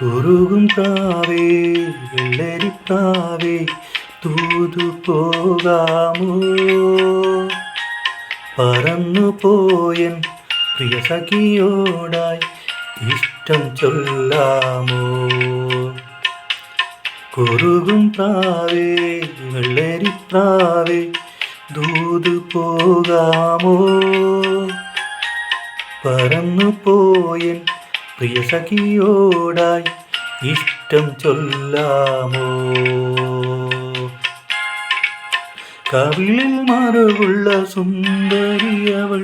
കുറുകും താവേ വെള്ളരിത്താവേ തൂതു പോകാമോ? പറന്നു പോയൻ പ്രിയ സഖിയോടായി ഇഷ്ടം ചൊല്ലാമോ? കുറുകും പ്രാവേ വെള്ളരിപ്രാവേ ദൂതു പോകാമോ? പറന്നു പോയൻ പ്രിയ സഖിയോടായി ഇഷ്ടം ചൊല്ലാമോ? കവിളിൽ മറവുള്ള സുന്ദരി അവൾ